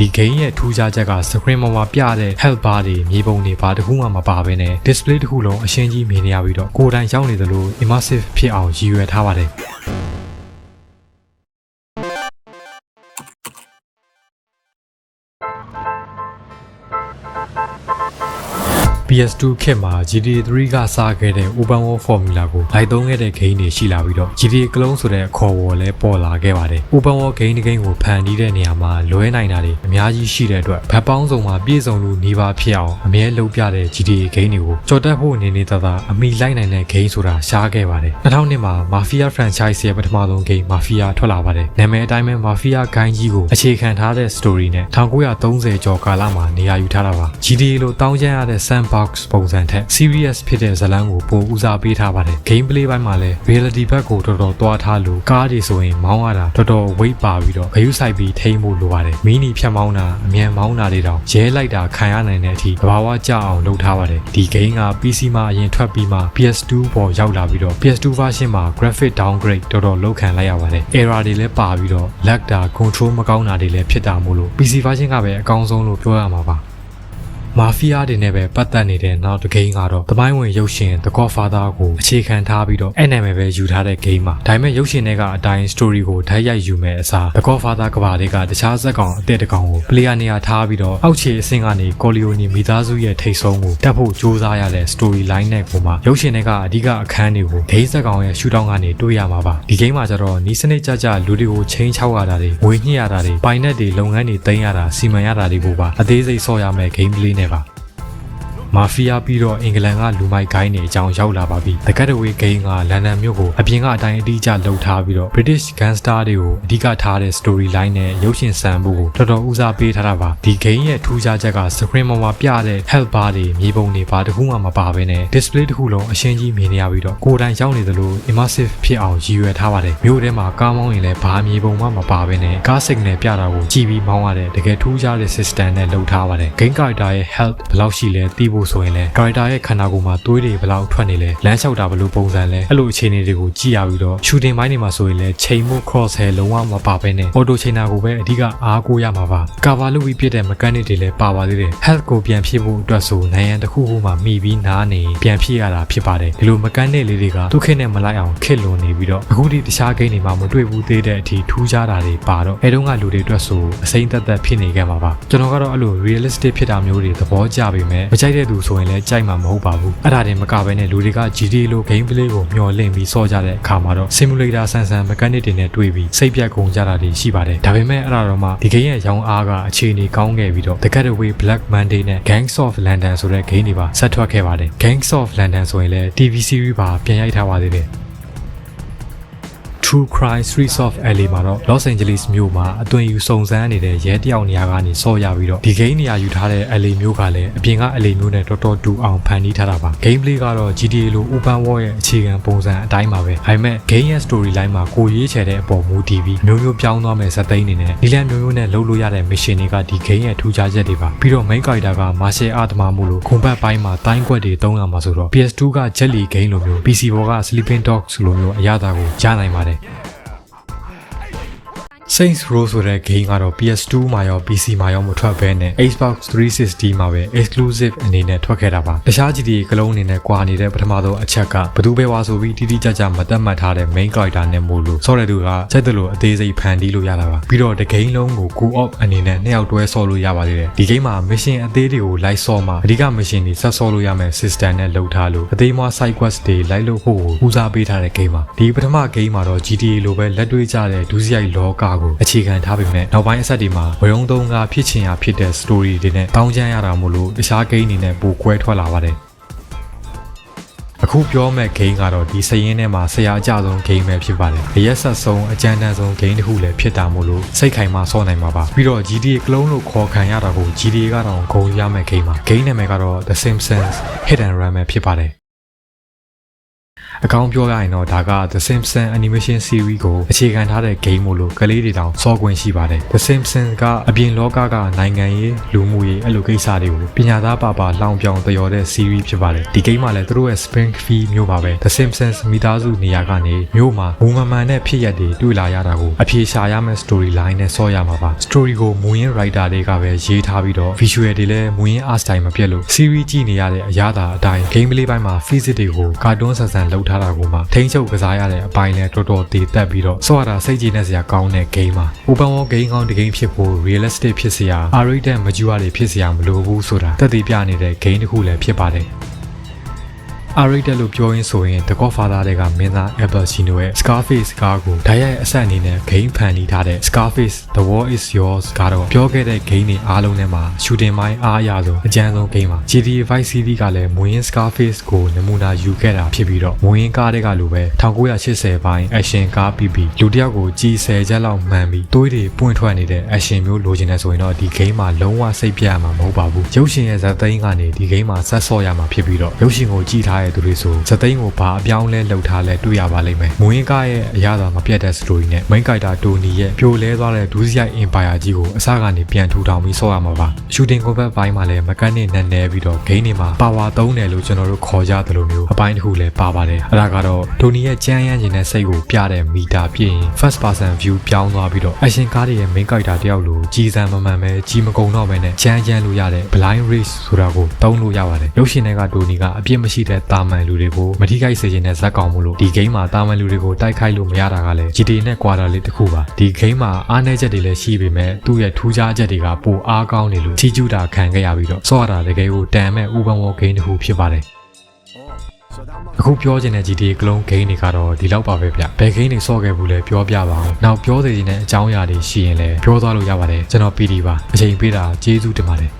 ဒီ game ရဲ့ထူးခြားချက်က screen ပေါ်မှာပြတဲ့ health bar တွေမြေပုံတွေဘာတစ်ခုမှမပါဘဲနဲ့ display တစ်ခုလုံးအရှင်းကြီးမြင်နေရပြီးတော့ကိုယ်တိုင်ရောက်နေသလို immersive ဖြစ်အောင်ရည်ရွယ်ထားပါတယ် PS2 ခေတ်မှာ GTA 3ကစားခဲ့တဲ့ Open World Formula ကိုလိုက်သုံးခဲ့တဲ့ game တွေရှိလာပြီးတော့ GTA ကလုံးဆိုတဲ့အခေါ်အဝေါ်လည်းပေါ်လာခဲ့ပါတယ်။ Open World game တစ် game ကိုဖန်တီးတဲ့နေရာမှာလွဲနိုင်တာတွေအများကြီးရှိတဲ့အတွက်ဗတ်ပေါင်းစုံမှာပြည့်စုံလို့နေပါဖြစ်အောင်အမြဲလုပ်ပြတဲ့ GTA game တွေကိုကြော်တက်ဖို့နေနေသာသာအမိလိုက်နိုင်တဲ့ game ဆိုတာရှားခဲ့ပါတယ်။2000မှာ Mafia franchise ရဲ့ပထမဆုံး game Mafia ထွက်လာပါတယ်။နာမည်အတိုင်းပဲ Mafia ဂိုင်းကြီးကိုအခြေခံထားတဲ့ story နဲ့1930ကျော်ကာလမှာနေရာယူထားတာပါ။ GTA လို့တောင်းကျမ်းရတဲ့ sandbox ပုံစံထက် serious ဖြစ်တဲ့ဇာတ်လမ်းကိုပိုဦးစားပေးထားပါတယ်။ gameplay ဘက်မှာလည်း reality ဘက်ကိုတော်တော်သွားထားလို့ကားတွေဆိုရင်မောင်းရတာတော်တော် weight ပါပြီးတော့ဂရုစိုက်ပြီးထိန်းဖို့လိုပါတယ်။မီနီဖြတ်မောင်းတာအမြန်မောင်းတာတွေတောင်ရဲလိုက်တာခံရနိုင်တဲ့အထိသဘာဝကျအောင်လုပ်ထားပါတယ်။ဒီ game က PC မှာအရင်ထွက်ပြီးမှ PS2 ပေါ်ရောက်လာပြီးတော့ PS2 version မှာ graphic downgrade တော်တော်လုပ်ခံလိုက်ရပါတယ်။ error တွေလည်းပါပြီးတော့ lag တာ control မကောင်းတာတွေလည်းဖြစ်တာမို့လို့ PC version ကပဲအကောင်းဆုံးလို့ပြောရမှာပါ။ မာဖီးယားတွေနဲ့ပဲပတ်သက်နေတဲ့နောက်တစ်ဂိမ်းကတော့သမိုင်းဝင်ရုပ်ရှင် The Godfather ကိုအခြေခံထားပြီးတော့အဲ့နာမည်ပဲယူထားတဲ့ဂိမ်းပါဒါပေမဲ့ရုပ်ရှင်တွေကအတိုင်း story ကိုဓာတ်ရိုက်ယူမဲ့အစား The Godfather ကဘာတွေကတခြားဇက်ကောင်အသက်တကောင်ကို player နေရာထားပြီးတော့အောက်ခြေအဆင့်ကနေ Corleone မိသားစုရဲ့ထိတ်ဆုံးကိုတက်ဖို့စူးစမ်းရတဲ့ story line နဲ့ကိုမှရုပ်ရှင်တွေကအဓိကအခန်းတွေကိုဂိမ်းဇက်ကောင်ရဲ့ရှူတောင်းကနေတွေ့ရမှာပါဒီဂိမ်းမှာကျတော့နီးစနစ်ကြကြလူတွေကိုချင်းချောက်ရတာတွေငွေညှိရတာတွေပိုင်နက်တွေလုပ်ငန်းတွေတင်ရတာစီမံရတာတွေကိုပါအသေးစိတ်ဆော့ရမယ် gameplay နဲ့ပါ မာဖီးယားပြီးတော့အင်္ဂလန်ကလူမိုက်ဂိုင်းတွေအကြောင်းရောက်လာပါပြီ။ The Getaway Game ကလန်ဒန်မြို့ကိုအပြင်ကအတိုင်းအတိအကျလှုပ်ထားပြီးတော့ British Gangster တွေကိုအဓိကထားတဲ့ storyline နဲ့ရုပ်ရှင်ဆန်ဖို့ကိုတော်တော်ဦးစားပေးထားတာပါ။ဒီ game ရဲ့ထူးခြားချက်က screen ပေါ်မှာပြတဲ့ health bar တွေမြေပုံတွေဘာတစ်ခုမှမပါဘဲနဲ့ display တစ်ခုလုံးအရှင်းကြီးမြင်နေရပြီးတော့ကိုယ်တိုင်ရောက်နေသလို immersive ဖြစ်အောင်ရည်ရွယ်ထားပါတယ်။မြို့ထဲမှာကားမောင်းရင်လည်းဘာမြေပုံမှမပါဘဲနဲ့ကား signal ပြတာကိုကြည့်ပြီးမောင်းရတဲ့တကယ်ထူးခြားတဲ့ system နဲ့လုပ်ထားပါတယ်။ game character ရဲ့ health ဘယ်လောက်ရှိလဲသိဖို့ဆိုရင်လည်း character ရဲ့ခန္ဓာကိုယ်မှာသွေးတွေဘယ်လောက်ထွက်နေလဲလမ်းလျှောက်တာဘယ်လိုပုံစံလဲအဲ့လိုအခြေအနေတွေကိုကြည့်ရပြီးတော့ shooting ဘိုင်းတွေမှာဆိုရင်လည်းချိန်မှု cross hair လုံးဝမပါဘဲနဲ့ auto chainer ကိုပဲအဓိကအားကိုးရမှာပါ cover လုပ်ပြီးဖြစ်တဲ့ mechanic တွေလည်းပါပါသေးတယ် health ကိုပြန်ဖြည့်ဖို့အတွက်ဆိုနိုင်ရန်တစ်ခုခုမှမိပြီးနားနေပြန်ဖြည့်ရတာဖြစ်ပါတယ်ဒီလို mechanic လေးတွေကသူ့ခေတ်နဲ့မလိုက်အောင်ခက်လွန်နေပြီးတော့အခုဒီတခြား game တွေမှာမတွေ့ဘူးသေးတဲ့အထိထူးခြားတာတွေပါတော့အဲတုန်းကလူတွေအတွက်ဆိုအစိမ့်သက်သက်ဖြစ်နေခဲ့မှာပါကျွန်တော်ကတော့အဲ့လို realistic ဖြစ်တာမျိုးတွေသဘောကျပေမဲ့မကြိုက်တဲ့သူဆိုရင်လည်းကြိုက်မှာမဟုတ်ပါဘူးအဲ့ဒါတင်မကဘဲနဲ့လူတွေက GTA လို gameplay ကိုမျှော်လင့်ပြီးစောကြတဲ့အခါမှာတော့ simulator ဆန်ဆန် mechanic တွေနဲ့တွေ့ပြီးစိတ်ပြတ်ကုန်ကြတာတွေရှိပါတယ်ဒါပေမဲ့အဲ့ဒါတော့မှဒီ game ရဲ့ရောင်းအားကအခြေအနေကောင်းခဲ့ပြီးတော့ The Getaway Black Monday နဲ့ Gangs of London ဆိုတဲ့ game တွေပါဆက်ထွက်ခဲ့ပါတယ် Gangs of London ဆိုရင်လည်း TV series ပါပြန်ရိုက်ထားပါသေးတယ် True Crime Streets of LA မှာတော့ Los Angeles မြို့မှာအသွင်ယူစုံစမ်းနေတဲ့ရဲတယောက်နေရာကနေဆော့ရပြီးတော့ဒီ game နေရာယူထားတဲ့ LA မြို့ကလည်းအပြင်က LA မြို့နဲ့တော်တော်တူအောင်ဖန်တီးထားတာပါ gameplay ကတော့ GTA လို open world ရဲ့အခြေခံပုံစံအတိုင်းပါပဲဒါပေမဲ့ game ရဲ့ storyline မှာကိုရေးချယ်တဲ့အပေါ်မူတည်ပြီးမျိုးမျိုးပြောင်းသွားမဲ့ဇာတ်သိမ်းနေနဲ့ဒီလန်မျိုးမျိုးနဲ့လုပ်လို့ရတဲ့ mission တွေကဒီ game ရဲ့ထူးခြားချက်တွေပါပြီးတော့ main character က martial art သမားမို့လို့ခုံဘတ်ပိုင်းမှာတိုင်းခွက်တွေတုံးရမှာဆိုတော့ PS2 က Jelly game လိုမျိုး PC ဘောက Sleeping Dogs လိုမျိုးအရသာကိုရနိုင်ပါတယ် Yeah. Saints Row ဆိုတဲ့ game ကတော့ PS2 မှာရော PC မှာရောမထွက်ဘဲနဲ့ Xbox 360မှာပဲ exclusive အနေနဲ့ထွက်ခဲ့တာပါတခြား GTA ကလုံးအနေနဲ့ကွာနေတဲ့ပထမဆုံးအချက်ကဘသူပဲဝါဆိုပြီးတိတိကျကျမတတ်မှတ်ထားတဲ့ main character နဲ့မို့လို့ဆော့တဲ့သူကစက်တလို့အသေးစိတ်ဖန်တီးလို့ရတာပါပြီးတော့ the game လုံးကို co-op အနေနဲ့နှစ်ယောက်တွဲဆော့လို့ရပါသေးတယ်ဒီ game မှာ mission အသေးတွေကိုလိုက်ဆော့မှာအဓိက mission တွေဆက်ဆော့လို့ရမယ် system နဲ့လုပ်ထားလို့အသေးမွား side quest တွေလိုက်လို့ဖို့ကိုဦးစားပေးထားတဲ့ game ပါဒီပထမ game မှာတော့ GTA လိုပဲလက်တွေ့ကျတဲ့ဒုစရိုက်လောကကိုအခြေခံထားပေမဲ့နောက်ပိုင်းအဆက်တွေမှာဝရုံသုံးကဖြစ်ချင်ရဖြစ်တဲ့ story တွေနဲ့တောင်းကျမ်းရတာမို့လို့တခြား game တွေနဲ့ပိုကွဲထွက်လာပါတယ်အခုပြောမဲ့ game ကတော့ဒီစရင်ထဲမှာဆရာအကြဆုံး game ပဲဖြစ်ပါတယ်။အရက်ဆက်ဆုံးအကြမ်းတမ်းဆုံး game တစ်ခုလည်းဖြစ်တာမို့လို့စိတ်ခိုင်မှဆော့နိုင်မှာပါ။ပြီးတော့ GTA ကလုံးလို့ခေါ်ခံရတာကို GTA ကတော့ဂုံရမဲ့ game ပါ။ game နာမည်ကတော့ The Simpsons Hit and Run ပဲဖြစ်ပါတယ်။ အကောင်းပြောရရင်တော့ဒါက The Simpsons Animation Series ကိုအခြေခံထားတဲ့ game မို့လို့ကလေးတွေတောင်စောခွင့်ရှိပါတယ် The Simpsons ကအပြင်လောကကနိုင်ငံရေးလူမှုရေးအဲ့လိုကိစ္စတွေကိုပညာသားပါပါလောင်ပြောင်တရော်တဲ့ series ဖြစ်ပါတယ်ဒီ game မှာလည်းသူတို့ရဲ့ Springfield မြို့မှာပဲ The Simpsons မိသားစုနေရာကနေမြို့မှာမူမမှန်တဲ့ဖြစ်ရပ်တွေတွေ့လာရတာကိုအပြေရှာရမယ့် story line နဲ့ဆော့ရမှာပါ story ကိုမူရင်း writer တွေကပဲရေးထားပြီးတော့ visual တွေလည်းမူရင်း art style မပြတ်လို့ series ကြည့်နေရတဲ့အရာသာအတိုင်း game play ဘိုင်းမှာ physics တွေကိုကာတွန်းဆန်ဆန်လုပ်ထားတာကိုမှထိန်းချုပ်ကစားရတဲ့အပိုင်းလည်းတော်တော်တည်တက်ပြီးတော့ဆော့ရတာစိတ်ကြည်နေစရာကောင်းတဲ့ game ပါ open world game ကောင်းတစ် game ဖြစ်ဖို့ realistic ဖြစ်စရာ R-rated မကြည့်ရတွေဖြစ်စရာမလိုဘူးဆိုတာတက်တည်ပြနေတဲ့ game တစ်ခုလည်းဖြစ်ပါတယ် R-rated လို့ပြောရင်းဆိုရင် The Godfather တွေကမင်းသား Al Pacino ရဲ့ Scarface ကားကိုဓာတ်ရိုက်အဆက်အနေနဲ့ game ဖန်တီးထားတဲ့ Scarface The War Is Yours ကတော့ပြောခဲ့တဲ့ game တွေအားလုံးထဲမှာ shooting မိုင်းအားအရဆုံးအကြမ်းဆုံး game ပါ GTA Vice City ကလည်းမွေးရင်း Scarface ကိုနမူနာယူခဲ့တာဖြစ်ပြီးတော့မွေးရင်းကားတွေကလိုပဲ1980ပိုင်း action ကားပြီးပြီးလူတစ်ယောက်ကိုကြီး10ချက်လောက်မှန်ပြီးသွေးတွေပွင့်ထွက်နေတဲ့ action မျိုးလိုချင်နေဆိုရင်တော့ဒီ game မှာလုံးဝစိတ်ပြတ်ရမှာမဟုတ်ပါဘူးရုပ်ရှင်ရဲ့ဇာတ်သိမ်းကနေဒီ game မှာဆက်ဆော့ရမှာဖြစ်ပြီးတော့ရုပ်ရှင်ကိုကြည့်ထားတဲ့သူတွေဆိုဇာတ်သိမ်းကိုဘာအပြောင်းလဲလုပ်ထားလဲတွေ့ရပါလိမ့်မယ်မွေးရင်းကားရဲ့အရသာမပြတ်တဲ့ story နဲ့ main character Tony ရဲ့ပြိုလဲသွားတဲ့ဒူးစရိုက် empire ကြီးကိုအစကနေပြန်ထူထောင်ပြီးဆော့ရမှာပါ shooting combat ဘိုင်းမှာလည်း mechanic နဲ့နဲပြီးတော့ game တွေမှာ power သုံးတယ်လို့ကျွန်တော်တို့ခေါ်ကြတယ်လို့မျိုးအပိုင်းတစ်ခုလည်းပါပါတယ်အဲ့ဒါကတော့ Tony ရဲ့ကြမ်းရမ်းခြင်းနဲ့စိတ်ကိုပြတဲ့မီတာပြည့်ရင် first person view ပြောင်းသွားပြီးတော့ action ကားတွေရဲ့ main character တယောက်လိုကြီးစံမမှန်ပဲကြီးမကုံတော့ပဲနဲ့ကြမ်းကြမ်းလို့ရတဲ့ blind race ဆိုတာကိုသုံးလို့ရပါတယ်ရုပ်ရှင်တွေက Tony ကအပြစ်မရှိတဲ့တာမန်လူတွေကိုမထိခိုက်စေခြင်းနဲ့ဇက်ကောင်မှုလို့ဒီ game မှာတာမန်လူတွေကိုတိုက်ခိုက်လို့မရတာကလည်း GTA နဲ့ quarter လေးတစ်ခုပါဒီ game မှာအားနည်းချက်တွေလည်းရှိပေမဲ့သူ့ရဲ့ထူးခြားချက်တွေကပိုအားကောင်းနေလို့ကြီးကျူးတာခံခဲ့ရပြီးတော့ဆော့ရတာတကယ်ကိုတန်မဲ့ open world game တစ်ခုဖြစ်ပါတယ်အခုပြောချင်တဲ့ GTA ကလုံးဂိမ်းတွေကတော့ဒီလောက်ပါပဲဗျဘယ်ဂိမ်းတွေဆော့ခဲ့ဘူးလဲပြောပြပါအောင်နောက်ပြောသေးတဲ့အကြောင်းအရာတွေရှိရင်လည်းပြောသွားလို့ရပါတယ်ကျွန်တော် PD ပါအချိန်ပေးတာကျေးဇူးတင်ပါတယ်